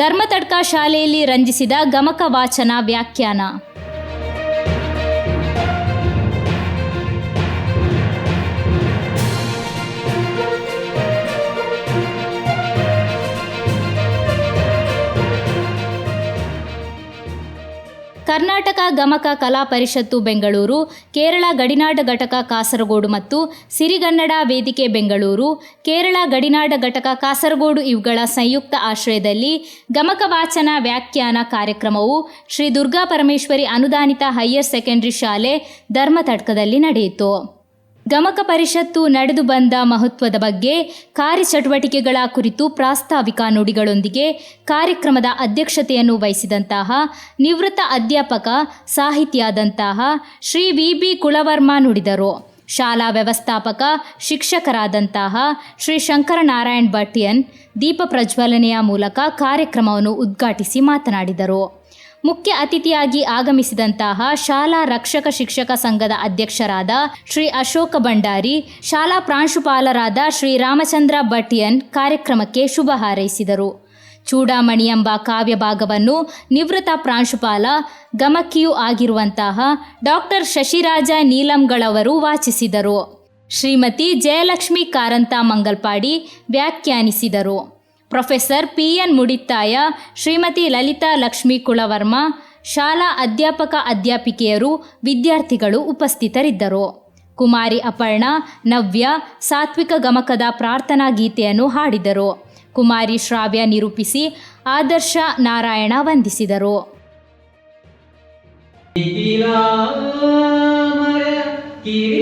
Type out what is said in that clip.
ಧರ್ಮತಡ್ಕ ಶಾಲೆಯಲ್ಲಿ ರಂಜಿಸಿದ ಗಮಕ ವಾಚನ ವ್ಯಾಖ್ಯಾನ ಕರ್ನಾಟಕ ಗಮಕ ಕಲಾ ಪರಿಷತ್ತು ಬೆಂಗಳೂರು, ಕೇರಳ ಗಡಿನಾಡ ಘಟಕ ಕಾಸರಗೋಡು ಮತ್ತು ಸಿರಿಗನ್ನಡ ವೇದಿಕೆ ಬೆಂಗಳೂರು, ಕೇರಳ ಗಡಿನಾಡ ಘಟಕ ಕಾಸರಗೋಡು ಇವುಗಳ ಸಂಯುಕ್ತ ಆಶ್ರಯದಲ್ಲಿ ಗಮಕ ವಾಚನ ವ್ಯಾಖ್ಯಾನ ಕಾರ್ಯಕ್ರಮವು ಶ್ರೀ ದುರ್ಗಾ ಪರಮೇಶ್ವರಿ ಅನುದಾನಿತ ಹೈಯರ್ ಸೆಕೆಂಡರಿ ಶಾಲೆ ಧರ್ಮತಡ್ಕದಲ್ಲಿ ನಡೆಯಿತು. ಗಮಕ ಪರಿಷತ್ತು ನಡೆದು ಬಂದ ಮಹತ್ವದ ಬಗ್ಗೆ ಕಾರ್ಯಚಟುವಟಿಕೆಗಳ ಕುರಿತು ಪ್ರಾಸ್ತಾವಿಕ ನುಡಿಗಳೊಂದಿಗೆ ಕಾರ್ಯಕ್ರಮದ ಅಧ್ಯಕ್ಷತೆಯನ್ನು ವಹಿಸಿದಂತಹ ನಿವೃತ್ತ ಅಧ್ಯಾಪಕ ಸಾಹಿತಿಯಾದಂತಹ ಶ್ರೀ ವಿ ಬಿ ಕುಲವರ್ಮ ನುಡಿದರು. ಶಾಲಾ ವ್ಯವಸ್ಥಾಪಕ, ಶಿಕ್ಷಕರಾದಂತಹ ಶ್ರೀ ಶಂಕರನಾರಾಯಣ್ ಭಟ್ಯನ್ ದೀಪ ಪ್ರಜ್ವಲನೆಯ ಮೂಲಕ ಕಾರ್ಯಕ್ರಮವನ್ನು ಉದ್ಘಾಟಿಸಿ ಮಾತನಾಡಿದರು. ಮುಖ್ಯ ಅತಿಥಿಯಾಗಿ ಆಗಮಿಸಿದಂತಹ ಶಾಲಾ ರಕ್ಷಕ ಶಿಕ್ಷಕ ಸಂಘದ ಅಧ್ಯಕ್ಷರಾದ ಶ್ರೀ ಅಶೋಕ ಭಂಡಾರಿ, ಶಾಲಾ ಪ್ರಾಂಶುಪಾಲರಾದ ಶ್ರೀ ರಾಮಚಂದ್ರ ಭಟಿಯನ್ ಕಾರ್ಯಕ್ರಮಕ್ಕೆ ಶುಭ ಹಾರೈಸಿದರು. ಚೂಡಾಮಣಿ ಎಂಬ ಕಾವ್ಯ ಭಾಗವನ್ನು ನಿವೃತ್ತ ಪ್ರಾಂಶುಪಾಲ ಗಮಕಿಯೂ ಆಗಿರುವಂತಹ ಡಾಕ್ಟರ್ ಶಶಿರಾಜ ನೀಲಂಗಳವರು ವಾಚಿಸಿದರು. Shrimati Jayalakshmi Karanth Mangalpadi ವ್ಯಾಖ್ಯಾನಿಸಿದರು. Professor P N Mudittaya, Shrimati Lalitha Lakshmi Kulavarma ಶಾಲಾ ಅಧ್ಯಾಪಕ ಅಧ್ಯಾಪಿಕೆಯರು, ವಿದ್ಯಾರ್ಥಿಗಳು ಉಪಸ್ಥಿತರಿದ್ದರು. ಕುಮಾರಿ ಅಪರ್ಣ, ನವ್ಯ, ಸಾತ್ವಿಕ ಗಮಕದ ಪ್ರಾರ್ಥನಾ ಗೀತೆಯನ್ನು ಹಾಡಿದರು. ಕುಮಾರಿ ಶ್ರಾವ್ಯ ನಿರೂಪಿಸಿ ಆದರ್ಶ ನಾರಾಯಣ ವಂದಿಸಿದರು. ಕಿರಿ